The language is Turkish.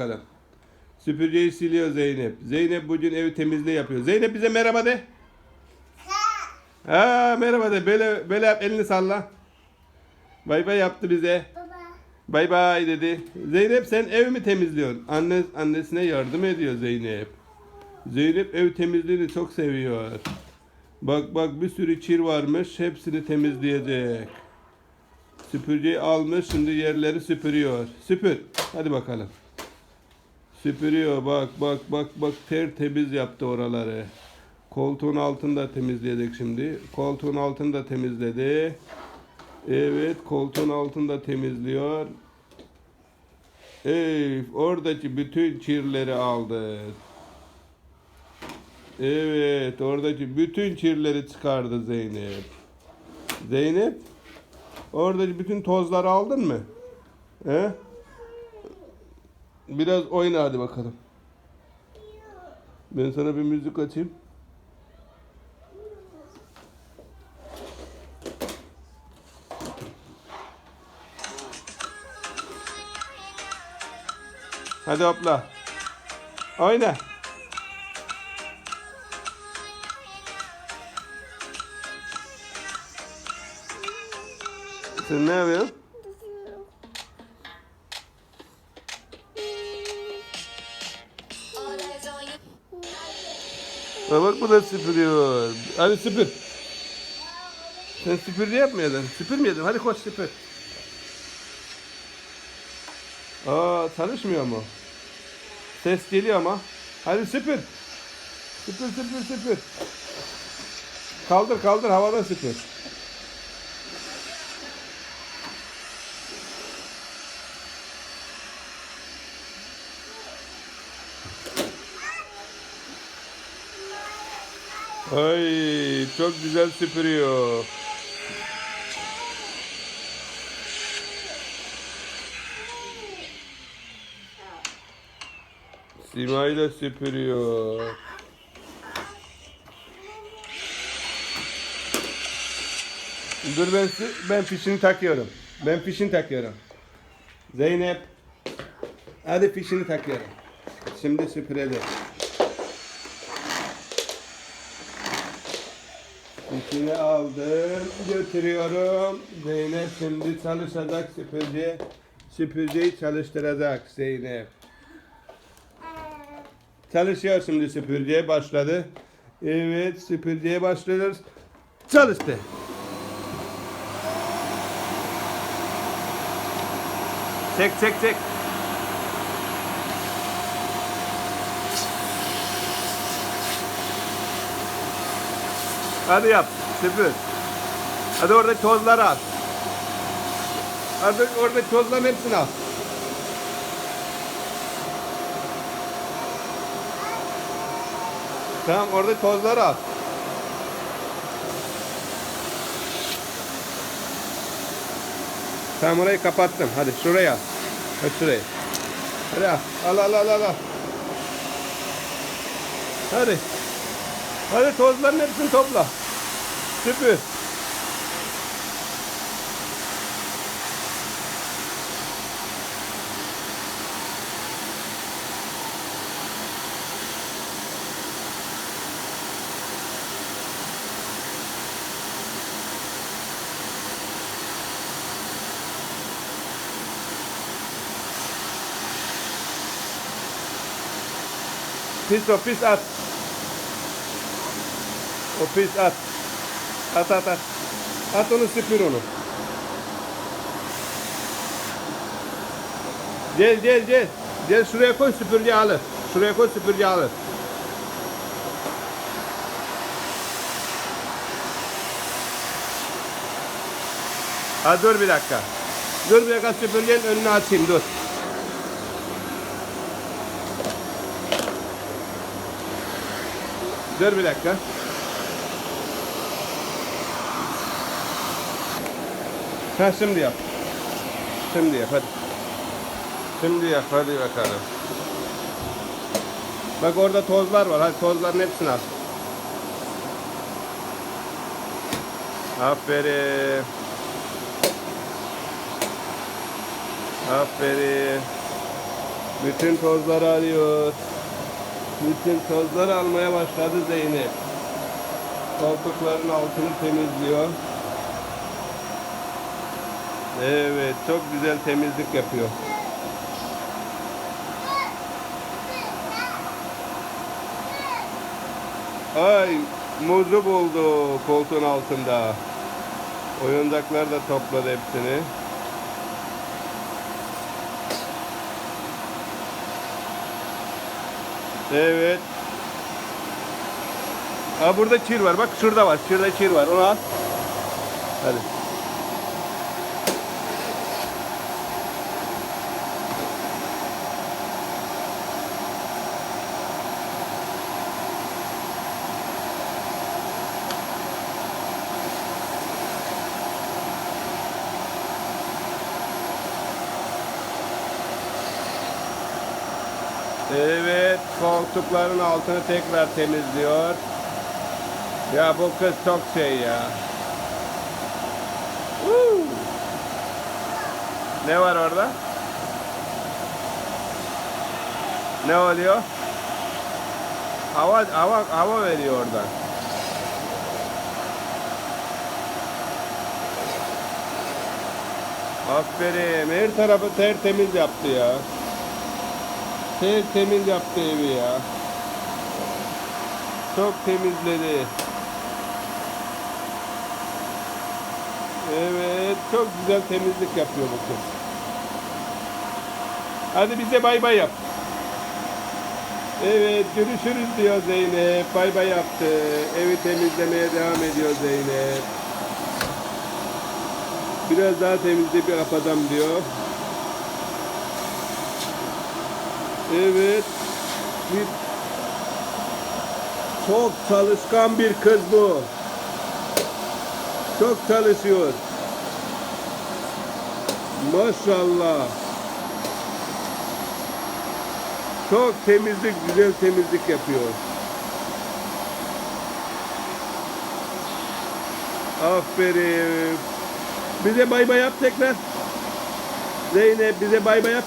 bakalım. Süpürgeyi siliyor Zeynep. Zeynep bugün evi temizliği yapıyor. Zeynep bize merhaba de. Ha merhaba de. Böyle böyle yap elini salla. Bay bay yaptı bize. Bay bay dedi. Zeynep sen ev mi temizliyorsun? Anne annesine yardım ediyor Zeynep. Zeynep ev temizliğini çok seviyor. Bak bak bir sürü kir varmış. Hepsini temizleyecek. Süpürgeyi almış. Şimdi yerleri süpürüyor. Süpür. Hadi bakalım. Süpürüyor. Bak bak bak bak tertemiz yaptı oraları. Koltuğun altını da temizleyecek şimdi. Koltuğun altını da temizledi. Evet, koltuğun altında temizliyor. Ey, oradaki bütün kirleri aldı. Evet, oradaki bütün kirleri çıkardı Zeynep. Zeynep, oradaki bütün tozları aldın mı? He? Biraz oyna hadi bakalım. Ben sana bir müzik açayım. Hadi hopla. Oyna. Sen ne yapıyorsun? Ha bak bu da süpürüyor. Hadi süpür. Sen süpürge yapmıyordun. Süpürmüyordun. Hadi koş süpür. Aa çalışmıyor mu? Ses geliyor ama. Hadi süpür. Süpür süpür süpür. Kaldır kaldır havada süpür. Ay çok güzel süpürüyor. Sima ile süpürüyor. Dur ben ben fişini takıyorum. Ben fişini takıyorum. Zeynep. Hadi fişini takıyorum. Şimdi süpürelim. Fişini aldım, götürüyorum. Zeynep şimdi çalışacak süpürge. Süpürgeyi çalıştıracak Zeynep. Çalışıyor şimdi süpürgeye başladı. Evet süpürgeye başlıyoruz. Çalıştı. Çek çek çek. Hadi yap. Süpür. Hadi orada tozları al. Hadi orada tozların hepsini al. Tamam orada tozları al. Tamam orayı kapattım. Hadi şuraya. Hadi şurayı. Hadi. Al al al al. al. Hadi. Hadi tozların hepsini topla. Süpür. Pis o pis at. O pis at. At at at. At onu süpür onu. Gel gel gel. Gel şuraya koy süpürge alır. Şuraya koy süpürge alır. Ha dur bir dakika. Dur bir dakika süpürgenin önünü açayım dur. Dur bir dakika. Ha şimdi yap. Şimdi yap hadi. Şimdi yap hadi bakalım. Bak orada tozlar var. Hadi tozların hepsini al. Aferin. Aferin. Bütün tozları alıyor. Bütün tozları almaya başladı Zeynep. Koltukların altını temizliyor. Evet, çok güzel temizlik yapıyor. Ay, muzu buldu koltuğun altında. Oyuncaklar da topladı hepsini. Evet. Aa burada çir var. Bak şurada var. Şurada çir var. Onu al. Hadi. Evet, koltukların altını tekrar temizliyor. Ya bu kız çok şey ya. Woo! Ne var orada? Ne oluyor? Hava hava hava veriyor oradan. Aferin. Her tarafı tertemiz yaptı ya. Tertemiz yaptı evi ya. Çok temizledi. Evet, çok güzel temizlik yapıyor bu kız. Hadi bize bay bay yap. Evet, görüşürüz diyor Zeynep. Bay bay yaptı. Evi temizlemeye devam ediyor Zeynep. Biraz daha temizle bir kapatam diyor. Evet. Bir çok çalışkan bir kız bu. Çok çalışıyor. Maşallah. Çok temizlik, güzel temizlik yapıyor. Aferin. Bize bay bay yap tekrar. Zeynep bize bay bay yap.